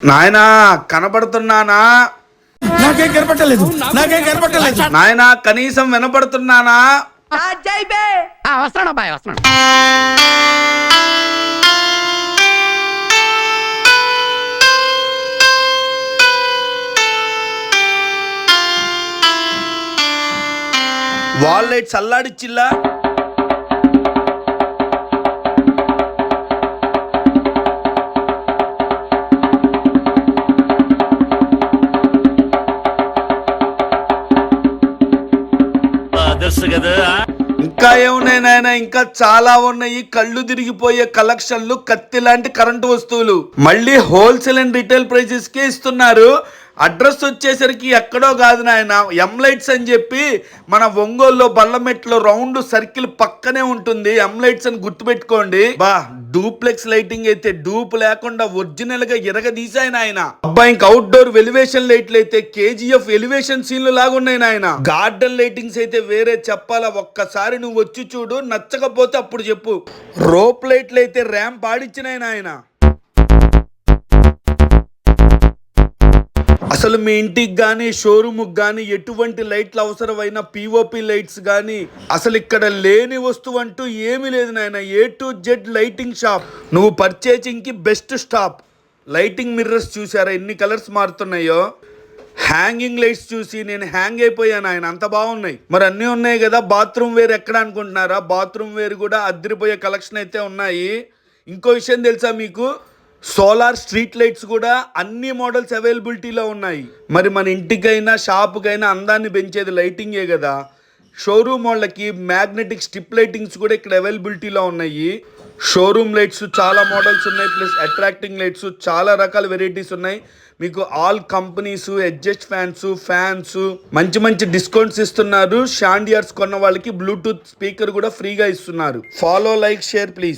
నాయనా కనబడుతున్నానా? నాకేం కనపట్టలేదు నాకేం కనపట్టలేదు నాయనా కనీసం వినపడుతున్నానా? ఆ, వస్తున్నాడు అబ్బాయి వాల్ లైట్స్ అల్లాడిచ్చిల్లా తెలుసు కదా? ఇంకా ఏమున్నాయి నాయన? ఇంకా చాలా ఉన్నాయి. కళ్ళు తిరిగిపోయే కలెక్షన్లు కత్తి లాంటి కరెంటు వస్తువులు. మళ్ళీ హోల్సేల్ అండ్ రిటైల్ ప్రైసెస్ కే ఇస్తున్నారు. అడ్రస్ వచ్చేసరికి ఎక్కడో కాదు నాయన. ఎంలైట్స్ అని చెప్పి మన ఒంగోలులో బల్లమెట్లో రౌండ్ సర్కిల్ పక్కనే ఉంటుంది. ఎంలైట్స్ అని గుర్తుపెట్టుకోండి. బా డూప్లెక్స్ లైటింగ్ అయితే డూప్ లేకుండా ఒరిజినల్గా ఇరగదీసాయి నాయన. అబ్బా ఇంకా అవుట్డోర్ ఎలివేషన్ లైట్లు అయితే కేజీఎఫ్ ఎలివేషన్ సీన్లు లాగా ఉన్నాయి నాయన. గార్డెన్ లైటింగ్స్ అయితే వేరే చెప్పాలా? ఒక్కసారి నువ్వు వచ్చి చూడు నచ్చకపోతే అప్పుడు చెప్పు. రోప్ లైట్లు అయితే ర్యాంప్ ఆడిచ్చినాయి నాయన. అసలు మీ ఇంటికి కానీ షోరూమ్కి కానీ ఎటువంటి లైట్లు అవసరమైన పిఓపి లైట్స్ కానీ అసలు ఇక్కడ లేని వస్తువు అంటూ ఏమీ లేదు నాయన. A to Z lighting shop నువ్వు పర్చేసింగ్కి బెస్ట్ స్టాప్ లైటింగ్ మిర్రర్స్ చూసారా? ఎన్ని కలర్స్ మారుతున్నాయో? హ్యాంగింగ్ లైట్స్ చూసి నేను హ్యాంగ్ అయిపోయాను ఆయన అంత బాగున్నాయి. మరి అన్నీ ఉన్నాయి కదా. బాత్రూమ్ వేర్ ఎక్కడ అనుకుంటున్నారా? బాత్రూమ్ వేర్ కూడా అద్దరిపోయే కలెక్షన్ అయితే ఉన్నాయి. ఇంకో విషయం తెలుసా మీకు? సోలార్ స్ట్రీట్ లైట్స్ కూడా అన్ని మోడల్స్ అవైలబిలిటీలో ఉన్నాయి. మరి మన ఇంటికైనా షాపుకైనా అందాన్ని పెంచేది లైటింగే కదా. షోరూమ్ వాళ్ళకి మ్యాగ్నెటిక్ స్టిప్ లైటింగ్స్ కూడా ఇక్కడ అవైలబిలిటీలో ఉన్నాయి. షోరూమ్ లైట్స్ చాలా మోడల్స్ ఉన్నాయి ప్లస్ అట్రాక్టింగ్ లైట్స్ చాలా రకాల వెరైటీస్ ఉన్నాయి. మీకు all companies adjust fans fans మంచి మంచి డిస్కౌంట్స్ ఇస్తున్నారు. షాండియర్స్ కొన్న వాళ్ళకి బ్లూటూత్ స్పీకర్ కూడా ఫ్రీగా ఇస్తున్నారు. Follow like share please.